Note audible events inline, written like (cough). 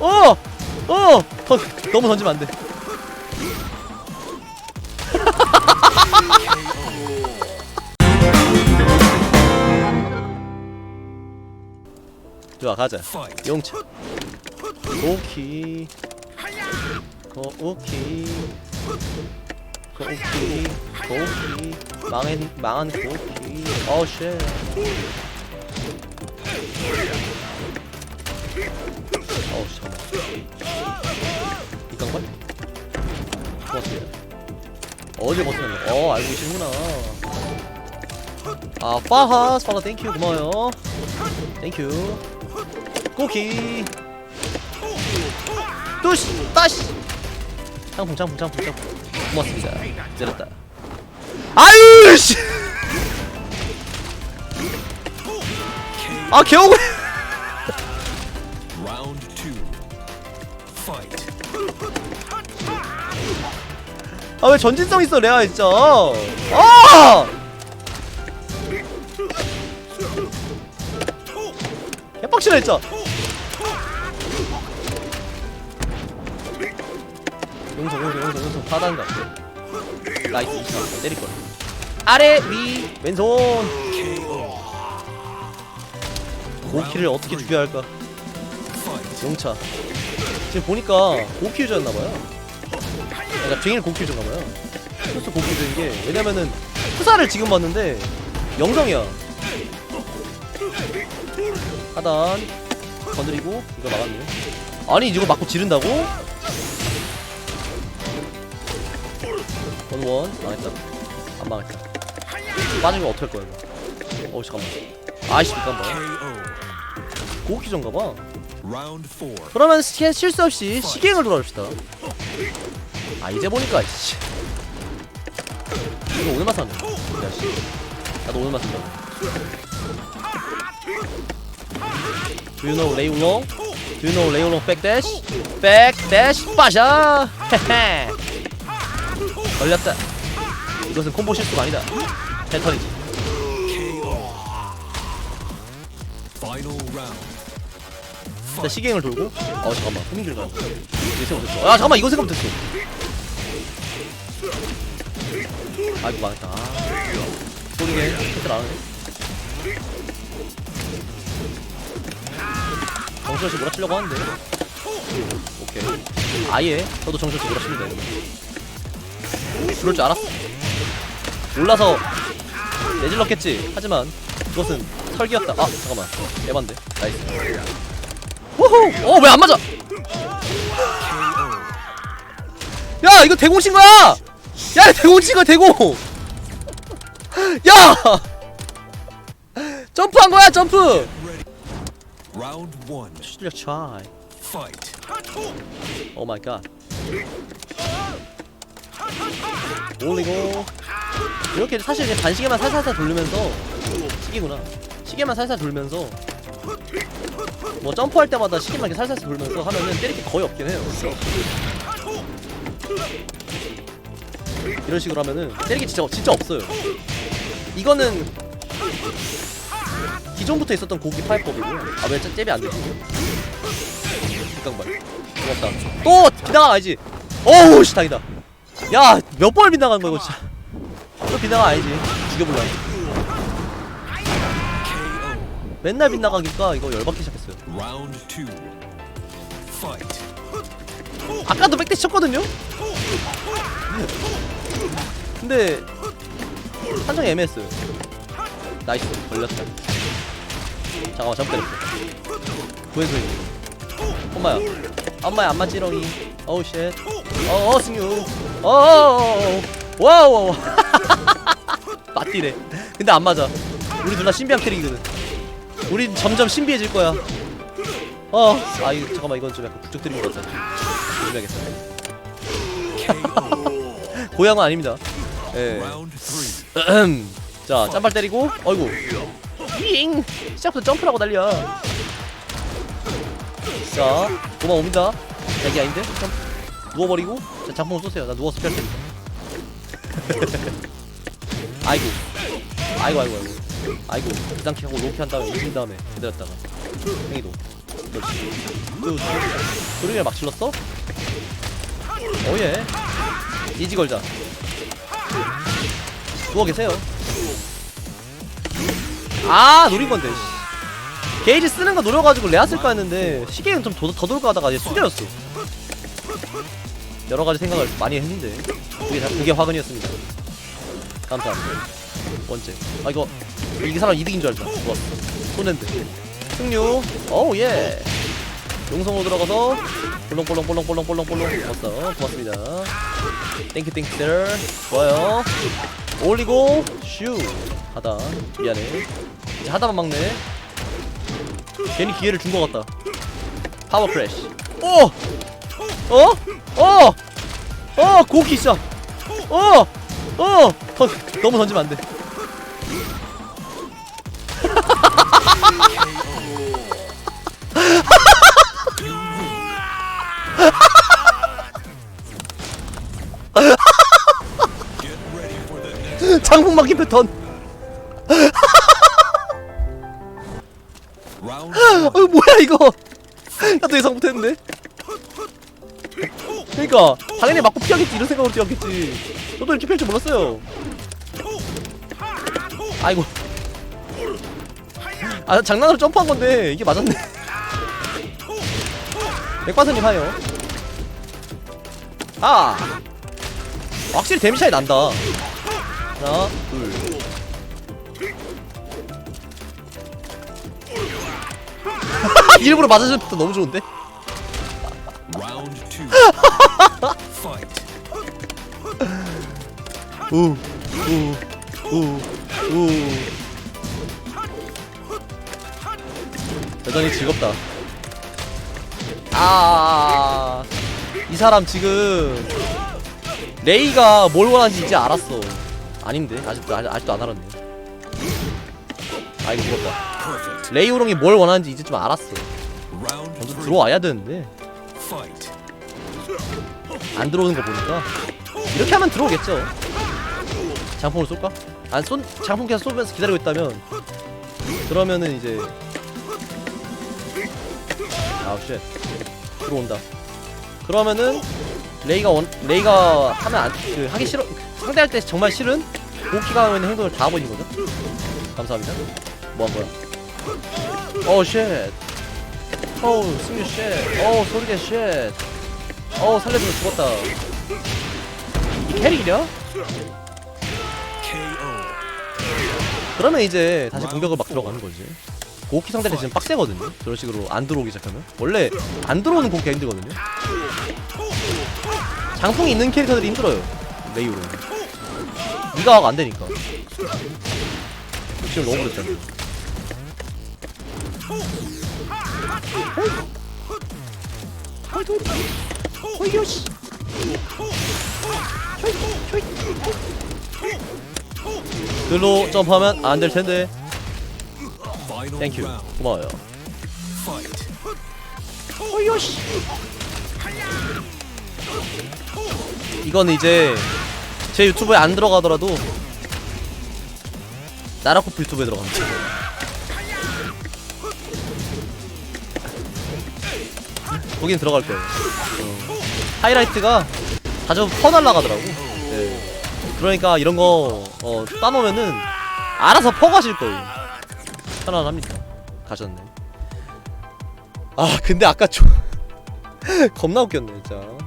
어! 어! 던, 너무 던지면 안 돼. (laughs) 좋아, 가자. 용차. 오키. 거 오키. 거 오키. 거 오키. 망한 망한 거 오키. 어 쉣. 어우 잠깐만. 이깡발? 고맙습니다. 어제 버텼네. 어 알고 계시는구나. 아 파하 파하 땡큐 고마워요. 땡큐. 쿠키. 뚜시 따시. 장풍 장풍 장풍 장풍. 고맙습니다. 때렸다. 아유 씨. 아 개오고. 아 왜 전진성 있어 레아 진짜. 아. 개빡치네 진짜. 용성 용성 용성 용성 파단가. 나이스 이상 때릴 걸. 아래 위 왼손. 고키를 어떻게 죽여야 할까? 용차. 지금 보니까 고키 유저였나봐요. 그러니까 유저인가봐요. 플스 고키 유저인 게 왜냐면은 후사를 지금 봤는데 영성이야. 하단 건드리고 이거 막았네요. 아니 이거 맞고 지른다고? 원원 망했다. 안 망했다. 거 어떡할 거야 이거. 어 잠깐만. 아이씨 잠깐만. Four. 그러면 시, 실수 없이 시갱을 돌아줍시다. 아 이제 보니까 씨. 이거 오늘만 샀네. 야 씨. 나도 오늘만 산다. Do you know 레이울롱? Do you know 레이울롱 백대시? 백대시 빠샤! 헤헤. 걸렸다. 이것은 콤보 실수가 아니다. 패턴이지. 일단 시갱을 돌고 어 잠깐만 후민길 가야 아 잠깐만 이거 생각 못했어 아이고 망했다. 아. 소리게 패턴 안 하네. 정수씨 몰아치려고 하는데. 오케이. 아예 저도 정수씨 몰아칩니다. 그럴 줄 알았어 몰라서 내질렀겠지. 하지만 그것은 설계였다. 아 잠깐만. 에반데. 나이스. 호호! 어, 왜 안 맞아? 야, 이거 대공 친 거야! 야, 친 거야, 대공! 야! 점프한 거야, 점프! Round one. Fight. 갓. 올리고. 이렇게 사실 그냥 반시계만 살살살 돌리면서 시계구나. 시계만 살살 돌면서 뭐 점프할 때마다 시계만 이렇게 살살 돌면서 하면은 때릴 게 거의 없긴 해요. 이런 식으로 하면은 게 진짜 진짜 없어요. 이거는 기존부터 있었던 고기 파이법이고요. 아왜 잽이 안 되지? 잠깐만. 고맙다. 또 비나가 아니지? 어우 씨 다행이다. 야몇 번을 빗나간 거야 이거 진짜. 또 비나가 아니지? 죽여볼라. 맨날 빗나가니까 이거 열받기 시작했어요. 아까도 백대시 쳤거든요? 근데 한정이 애매했어요. 나이스 걸렸다. 잠깐만 잘못 때렸어. 구해소이 엄마야. 엄마야 안마 찌렁이. 어우 쉣. 어어 승유. 어어어 와우 (laughs) 맞디래 근데 안 맞아. 우리 누나 신비한 캐릭이거든. 우린 점점 신비해질 거야. 어, 아, 이거 잠깐만 이건 좀 약간 드린 것 같아. 조심해야겠어. (laughs) 고향은 아닙니다. 예. (clears throat) 자, 짬발 때리고, 어이구. 윙! 시작부터 점프라고 난리야. 자, 도망 옵니다. 자기 아닌데? 점 누워버리고, 자, 장풍을 쏘세요. 나 누워서 피할 테니까. (laughs) 아이고. 아이고, 아이고, 아이고. 아이고, 비상킥 하고 로키 한 다음에, 오신 다음에, 기다렸다가. 행이도. 그렇지 또 도룡이랑 막 질렀어? 오예 이지 걸자. 누워 계세요. 아 노린 건데 씨. 게이지 쓰는 거 노려가지고 레아 쓸까 했는데 시계는 좀 더, 더 돌고 하다가 이제 숙제였어. 여러 가지 생각을 많이 했는데 그게, 다- 그게 화근이었습니다. 감사합니다. 번째. 아 이거 이 사람 이득인 줄 알자 좋았어 손핸드 승류. 어우 예 용성으로 들어가서 볼렁볼렁볼렁볼렁볼렁볼렁 좋았어 고맙습니다 땡큐 땡큐 들 좋아요 올리고 슈 하다 미안해 이제 하다만 막네 괜히 기회를 준 것 같다 파워 크래쉬 오! 어? 어! 어! 고기 있어 어! 어! 던, 너무 던지면 안돼 턴. 어 (laughs) 뭐야 이거? 나도 예상 못했는데? 그니까 당연히 맞고 피하겠지 이런 생각으로 뛰었겠지. 저도 이렇게 피할 줄 몰랐어요. 아이고. 아 장난으로 점프한 건데 이게 맞았네. 백바사님 하요. 아! 확실히 데미 차이 난다 하나 둘 (laughs) 일부러 맞아주는 것도 너무 좋은데 (laughs) Round two. Fight. 우우 우우 여전히 즐겁다 아, 이 사람 지금 레이가 뭘 원하는지 이제 알았어. 아닌데 아직도 아직, 아직도 안 알았네. 아 이거 죽었다. Perfect. 레이 호롱이 뭘 원하는지 이제 좀 알았어. 먼저. 들어와야 되는데. 안 들어오는 거 보니까 이렇게 하면 들어오겠죠. 장풍을 쏠까? 안 쏜, 장풍 계속 쏘면서 기다리고 있다면 그러면은 이제 아우 쉣 들어온다. 그러면은 레이가 원 레이가 하면 안, 그 하기 싫어 상대할 때 정말 싫은 고키가 하는 행동을 다 거죠. 감사합니다. 뭐한 거야? 오 쉣. 어우 승유 쉣. 어우 소리대 쉣. 어우 살려주면 죽었다. 이 캐릭이냐? 그러면 이제 다시 공격을 막 들어가는 거지. 고키 상대는 지금 빡세거든요. 저런 식으로 안 들어오기 시작하면 원래 안 들어오는 고키가 힘들거든요. 장풍이 있는 캐릭터들이 힘들어요. 레이오로. 니가 안 되니까. 욕심을 너무 부렸잖아. 호이요시. 글로 점프하면 안 될 텐데. 땡큐. 고마워요. 이건 이제 제 유튜브에 안 들어가더라도 나라코프 유튜브에 들어갑니다. 거긴 들어갈 거예요. 어. 하이라이트가 자주 퍼날라가더라고. 네. 그러니까 이런 거 어, 따놓으면은 알아서 퍼가실 거예요. 편안합니다. 가셨네. 아 근데 아까 좀 (laughs) 겁나 웃겼네 진짜.